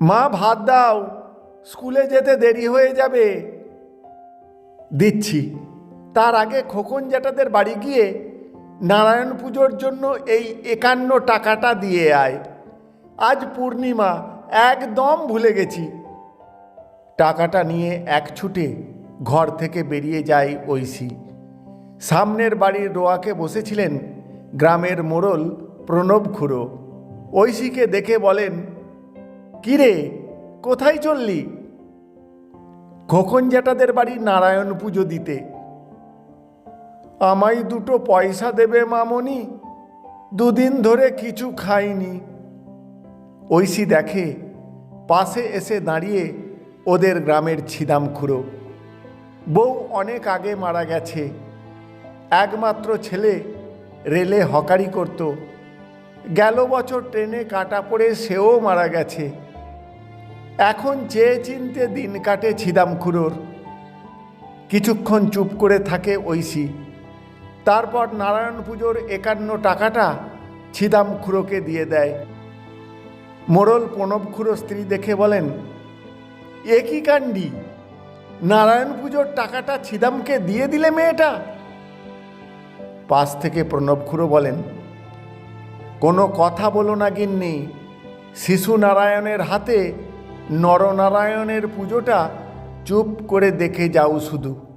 মা, ভাত দাও। স্কুলে যেতে দেরি হয়ে যাবে। দিচ্ছি। তার আগে খোকন জ্যাঠাদের বাড়ি গিয়ে নারায়ণ পুজোর জন্য এই একান্ন টাকাটা দিয়ে আয়। আজ পূর্ণিমা, একদম ভুলে গেছি। টাকাটা নিয়ে এক ছুটে ঘর থেকে বেরিয়ে যায় ঐশী। সামনের বাড়ির রোয়াকে বসেছিলেন গ্রামের মোড়ল প্রণব খুড়ো। ঐশীকে দেখে বলেন কিরে, কোথায় চললি? খোকন জ্যাঠাদের বাড়ি নারায়ণ পুজো দিতে। আমায় দুটো পয়সা দেবে মামনি, দুদিন ধরে কিছু খাইনি। ঐশী দেখে, পাশে এসে দাঁড়িয়ে ওদের গ্রামের ছিদাম খুঁড়ো। বউ অনেক আগে মারা গেছে। একমাত্র ছেলে রেলে হকারি করত। গেল বছর ট্রেনে কাটা পড়ে সেও মারা গেছে। এখন চেয়ে চিনতে দিন কাটে ছিদাম খুঁড়োর কিছুক্ষণ চুপ করে থাকে ঐশী। তারপর নারায়ণ পুজোর একান্ন টাকাটা ছিদাম খুঁড়োকে দিয়ে দেয়। মোড়ল প্রণব খুঁড়ো স্ত্রী দেখে বলেন, এ কি কাণ্ডি? নারায়ণ পুজোর টাকাটা ছিদামকে দিয়ে দিলে মেয়েটা? পাশ থেকে প্রণব খুঁড়ো বলেন, কোনো কথা বলো না গিন্নি। শিশু নারায়ণের হাতে নরনারায়ণের পুজোটা চুপ করে দেখে যাও শুধু।